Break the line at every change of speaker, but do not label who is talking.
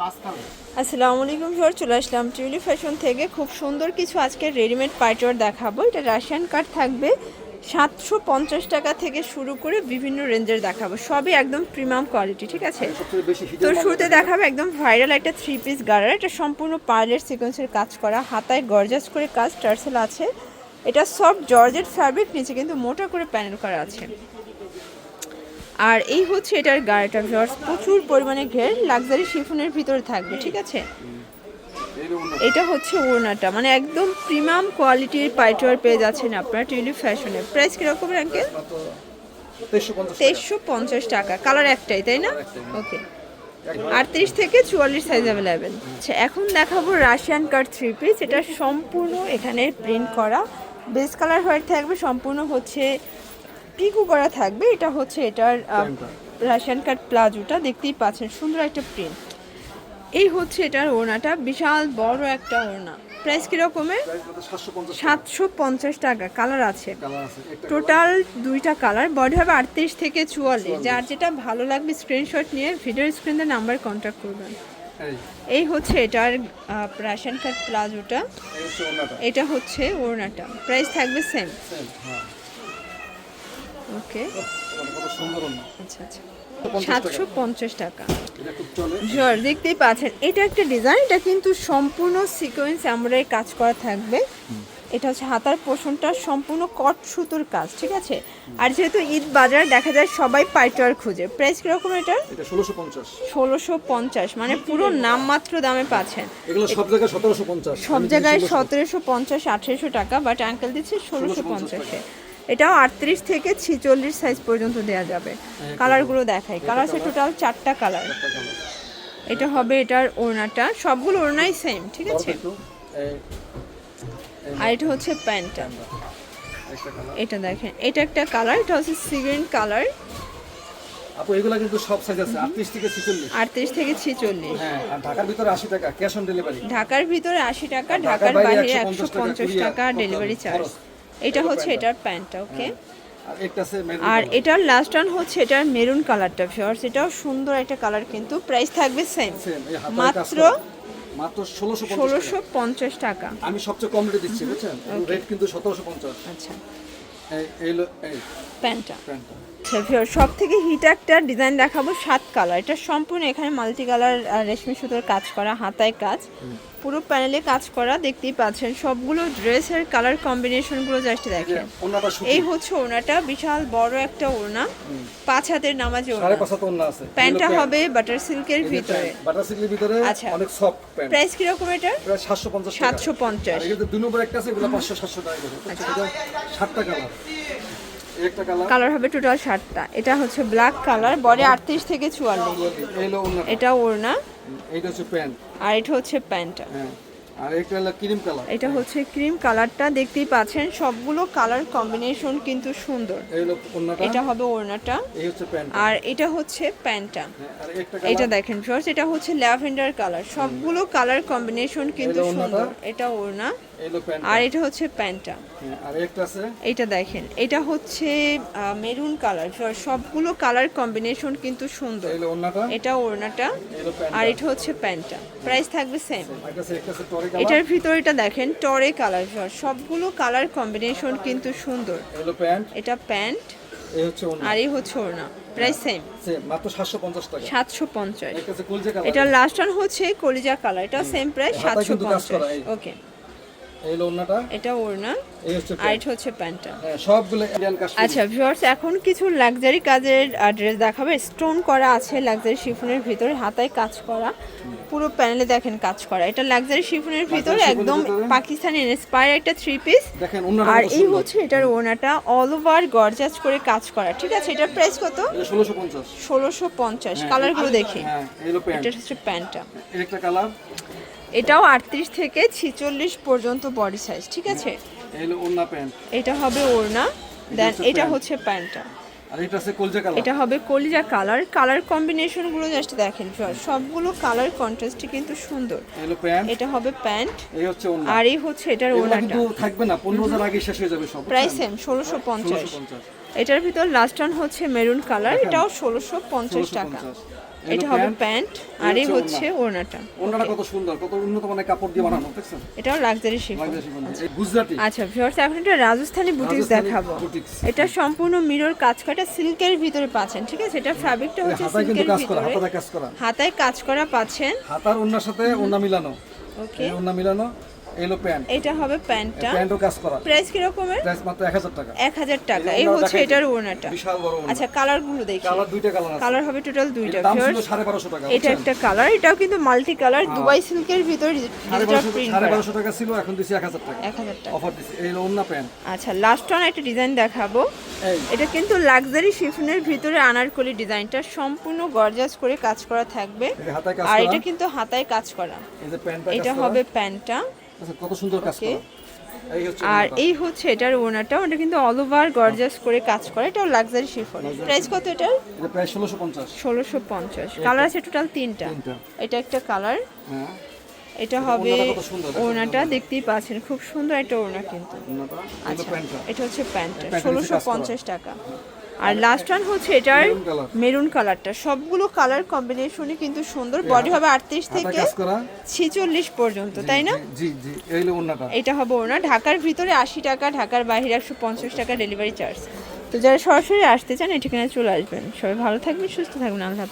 আসসালামু আলাইকুম স্যার চলে আসলাম টিউলি ফ্যাশন থেকে। খুব সুন্দর কিছু আজকে রেডিমেড পাইটওয়ার দেখাবো। এটা রাশিয়ান কার্ড থাকবে। সাতশো পঞ্চাশ টাকা থেকে শুরু করে বিভিন্ন রেঞ্জের দেখাবো। সবই একদম প্রিমিয়াম কোয়ালিটি ঠিক আছে? তো শুরুতে দেখাবো একদম ভাইরাল একটা থ্রি পিস গাড়ার। এটা সম্পূর্ণ পার্লের সিকোয়েন্সের কাজ করা। হাতায় গর্জাস করে কাজ টার্সেল আছে। এটা সব জর্জেট ফ্যাব্রিক নিচে কিন্তু মোটা করে প্যানেল করা আছে। আর এই হচ্ছে এটার গাড়িটা ভিউয়ার্স প্রচুর পরিমাণে ঘের লাক্সারি শিফনের ভিতরে থাকবে ঠিক আছে? এটা হচ্ছে ওড়নাটা মানে একদম প্রিমিয়াম কোয়ালিটির পাইটওয়ার পেয়ে যাচ্ছেন আপনারা টিউলিপ ফ্যাশনে। প্রাইস কীরকম রাখেন
তেইশশো পঞ্চাশ
টাকা। কালার একটাই তাই না? ওকে। আটত্রিশ থেকে চুয়াল্লিশ সাইজ অ্যাভেলেবেল আচ্ছা এখন দেখাবো রাশিয়ান কাট থ্রি পিস এটা সম্পূর্ণ এখানে প্রিন্ট করা। বেস কালার হোয়াইট থাকবে সম্পূর্ণ হচ্ছে পিকু করা থাকবে। এটা হচ্ছে এটার রাশিয়ান কাট প্লাজোটা দেখতেই পাচ্ছেন সুন্দর একটা প্রিন্ট এই হচ্ছে এটার ওড়নাটা বিশাল বড় একটা ওড়না। প্রাইস কিরকমের
সাতশো পঞ্চাশ
টাকা। কালার আছে। টোটাল দুইটা কালার বডি হবে আটত্রিশ থেকে চুয়াল্লিশ। যার যেটা ভালো লাগবে স্ক্রিনশট নিয়ে ভিডিও স্ক্রিনের নাম্বার কন্ট্যাক্ট করবেন।
এই।
হচ্ছে এটার রাশন কার্ড প্লাজোটা এটা হচ্ছে ওড়নাটা। প্রাইস থাকবে সেম ওকে। আচ্ছা আচ্ছা। সাতশো পঞ্চাশ টাকা। জোর দেখতেই পাচ্ছেন এটা একটা ডিজাইন এটা কিন্তু সম্পূর্ণ সিকোয়েন্স এমব্রয়ডারি কাজ করা থাকবে। এটা হচ্ছে হাতার পোষণটা সম্পূর্ণ কট সুতোর কাজ ঠিক আছে? আর যেহেতু ঈদ বাজার দেখা যায় সবাই পাইটোয়ার খুঁজে। প্রাইস কীরকম
এটা? ষোলোশো পঞ্চাশ।
ষোলোশো পঞ্চাশ মানে পুরো নামমাত্র দামে পাচ্ছেন।
সব জায়গায় সতেরোশো পঞ্চাশ।
সব জায়গায় সতেরোশো পঞ্চাশ আঠেরোশো টাকা বাট আঙ্কেল দিচ্ছে ষোলোশো পঞ্চাশে। এটাও আটত্রিশ থেকে ছিচল্লিশ সাইজ পর্যন্ত দেওয়া যাবে। কালারগুলো দেখাই। কালার আছে টোটাল চারটা কালার এটা হবে এটার ওড়নাটা। সবগুলো ওড়নাই সেম ঠিক আছে? আর এটা হচ্ছে প্যান্টটা। এটা দেখেন এটা একটা কালার এটা হচ্ছে সিগ্রিন কালার
আপু এগুলো কিন্তু সব সাইজ আছে আটত্রিশ থেকে ছিচল্লিশ।
আটত্রিশ থেকে ছিচল্লিশ।
হ্যাঁ আর ঢাকার ভিতরে আশি টাকা ক্যাশ অন ডেলিভারি
ঢাকার ভিতরে আশি টাকা ঢাকার
বাইরে
বাইরে একশো
150 টাকা
পঞ্চাশ টাকা ডেলিভারি চার্জ। এটা হচ্ছে এটার প্যান্টটা ওকে
আর মেরুন
আর। এটার লাস্ট ওয়ান হচ্ছে এটার মেরুন কালারটা ফিওর্স এটাও সুন্দর একটা কালার কিন্তু প্রাইস থাকবে সেম মাত্র
মাত্র ষোলোশো পঞ্চাশ
টাকা।
আমি সবচেয়ে কম রেটে দিচ্ছি বুঝছেন? রেট কিন্তু সতেরোশো পঞ্চাশ।
আচ্ছা।
এই
প্যান্টটা।
প্যান্টটা।
আচ্ছা ভিওর সব থেকে হিট একটা ডিজাইন দেখাবো সাত কালার এটা সম্পূর্ণ এখানে মাল্টি কালার রেশমি সুতোর কাজ করা হাতায় কাজ। পুরো প্যানেলে কাজ করা দেখতেই পাচ্ছেন। সবগুলো ড্রেসের কালার কম্বিনেশনগুলো জাস্ট দেখেন। এই হচ্ছে ওড়নাটা বিশাল বড় একটা ওড়না। পাঁচ হাতের নামাজি ওড়না। প্যান্টটা হবে বাটার সিল্কের ভিতরে।
বাটার সিল্কের ভিতরে
আচ্ছা।
অনেক সফট প্যান্ট
প্রাইস কীরকম এটা?
প্রায় সাতশো পঞ্চাশ
সাতশো পঞ্চাশ।
দুই নম্বর একটা আছে এগুলো পাঁচশো সাতশো টাকা করে।
আচ্ছা।
এটা সাতটা কালার একটা কালার
হবে টোটাল সাতটা। এটা হচ্ছে ব্ল্যাক কালার বডি আটত্রিশ থেকে চুয়াল্লিশ। এটা ওড়না।
এইটা হচ্ছে প্যান্ট
আর এটা হচ্ছে প্যান্টটা
আর একটা হলো ক্রিম কালার
এটা হচ্ছে ক্রিম কালারটা দেখতেই পাচ্ছেন সবগুলো কালার কম্বিনেশন কিন্তু সুন্দর। এটা হবে ওড়নাটা।
প্যান্ট
আর এটা হচ্ছে প্যান্টটা এটা দেখেন এটা হচ্ছে ল্যাভেন্ডার কালার সবগুলো কালার কম্বিনেশন কিন্তু সুন্দর। এটা ওড়না।
প্যান্ট
আর এটা হচ্ছে প্যান্টটা।
হ্যাঁ, আর একটা আছে।
এটা দেখেন এটা হচ্ছে মেরুন কালার। সবগুলো কালার কম্বিনেশন কিন্তু সুন্দর। এটা ওড়নাটা আর এটা হচ্ছে প্যান্টটা। প্রাইস থাকবে সেম এটার ভিতরে এটা দেখেন টরে কালার। সবগুলো কালার কম্বিনেশন কিন্তু সুন্দর। এটা প্যান্ট
এই হচ্ছে
আর এই হচ্ছে ওড়না। প্রাইস সেম
সেম মাত্র সাতশো পঞ্চাশ টাকা।
সাতশো পঞ্চাশ।
একটা আছে কুলজে কালার।
এটা লাস্ট ওয়ান হচ্ছে কলিজা কালার। এটা সেম প্রাইস
হাতায়
সাতশো
কিন্তু কাজ
পঞ্চাশ।
করা, এই।
ওকে
এই
এটা ওড়না আর এটা হচ্ছে প্যান্টটা।
হ্যাঁ সবগুলো ইন্ডিয়ান কাশ্মীর।
আচ্ছা ভিউয়ার্স এখন কিছু লাক্সারি কাজের ড্রেস দেখাবে। স্টোন করা আছে লাক্সারি শিফনের ভিতরে হাতায় কাজ করা। পুরো প্যানেলে দেখেন কাজ করা। এটা লাক্সারি শিফনের ভিতরে একদম পাকিস্তানি ইন্সপায়ার একটা থ্রি পিস আর এই হচ্ছে এটার ওনাটা অল ওভার গর্জাস করে কাজ করা। ঠিক আছে এটার প্রাইস কত?
ষোলোশো পঞ্চাশ।
কালারগুলো দেখি।
হ্যাঁ হলো প্যান্ট
এটা হচ্ছে প্যান্টটা
একটা কালার
এটাও আটত্রিশ থেকে ছিচল্লিশ পর্যন্ত বডি সাইজ ঠিক আছে? এটা হবে ওড়না দেন এটা হচ্ছে প্যান্টটা
আর এটা আছে কুলজে কালার
এটা হবে কলিজা কালার কালার কম্বিনেশনগুলো জাস্ট দেখেন সব- সবগুলো কালার কন্ট্রাস্টই কিন্তু সুন্দর। এটা হবে প্যান্ট
এই হচ্ছে ওনা
আর এই হচ্ছে এটার ওড়নাটা।
কিন্তু থাকবে না পনেরো হাজার আগে শেষ হয়ে যাবে সব
প্রাইস সেম ষোলোশো পঞ্চাশ।
ষোলোশো পঞ্চাশ।
এটার ভিতর লাস্ট ওয়ান হচ্ছে মেরুন কালার এটাও ষোলোশো পঞ্চাশ
ষোলোশো
টাকা।
পঞ্চাশ। এই
এটা হবে
প্যান্ট,
আর এই
হচ্ছে
ওড়নাটা।
ওনাটা কত সুন্দর কত উন্নত মানের কাপড় দিয়ে বানানো দেখছেন?
এটাও লাক্সারি শিফন
গুজরাটি।
আচ্ছা ভিউয়ার্স এখন একটা রাজস্থানি বুটিক্স দেখাবো। এটা সম্পূর্ণ মিরর কাজ করা সিল্কের ভিতরে পাচ্ছেন ঠিক আছে? এটা ফ্যাব্রিকটা হচ্ছে সিল্কের
কাজ করা
ভিতরে।
হাতায় কাজ করা।
পাচ্ছেন।
হাতার ওনার সাথে ওনা মিলানো।
ওকে
এই মিলানো এই হলো প্যান্ট।
এটা হবে প্যান্টটা।
প্যান্টও কাজ করা।
প্রাইস কিরকমের
প্রাইস মাত্র এক হাজার টাকা।
এক হাজার টাকা।
এই
হচ্ছে এটার। ওড়নাটা।
বিশাল বড়
আচ্ছা কালারগুলো দেখি।
কালার দুইটা কালার আছে।
কালার হবে টোটাল দুইটা
দাম ছিল
ভিউয়ার্স
সাড়ে বারোশো টাকা
এটা একটা কালার এটাও কিন্তু মাল্টি কালার দুবাই সিল্কের ভিতরে ডিজিটাল প্রিন্ট
সাড়ে
করা
বারোশো টাকা ছিল এখন দিছি এক হাজার টাকা।
এক হাজার টাকা।
অফার দিছি। এই প্যান্ট।
আচ্ছা লাস্ট ওয়ান একটা ডিজাইন দেখাবো। এটা কিন্তু লাক্সারি শিফনের ভিতরে আনারকলি ডিজাইনটা সম্পূর্ণ গর্জাস করে কাজ করা থাকবে। আর এটা কিন্তু হাতায় কাজ করা। এটা হবে প্যান্টটা।
কত সুন্দর কাজ
আর এই হচ্ছে এটার ওনাটা ওটা কিন্তু অল ওভার গর্জাস করে কাজ করে। এটাও লাক্সারি শিফন প্রাইস কত এটার?
এটা প্রায় ষোলোশো পঞ্চাশ।
ষোলোশো পঞ্চাশ। কালার আছে টোটাল তিনটা। এটা একটা কালার
হ্যাঁ।
এটা হবে
ওড়নাটা
ওড়নাটা দেখতেই পাচ্ছেন খুব সুন্দর একটা ওড়না কিন্তু। আচ্ছা এটা হচ্ছে প্যান্টটা ষোলোশো পঞ্চাশ টাকা। আর লাস্ট ওয়ান হচ্ছে এটার মেরুন কালারটা সবগুলো কালার কম্বিনেশনই কিন্তু সুন্দর। বডি হবে আটত্রিশ থেকে ছিচল্লিশ পর্যন্ত তাই না?
জি জি এই হলো ওনাটা
এটা হবে ওনা ঢাকার ভিতরে আশি টাকা ঢাকার বাইরে একশো পঞ্চাশ টাকা ডেলিভারি চার্জ তো যারা সরাসরি আসতে চান এই ঠিকানায় চলে আসবেন। সবাই ভালো থাকবেন সুস্থ থাকবেন। আল্লাহ।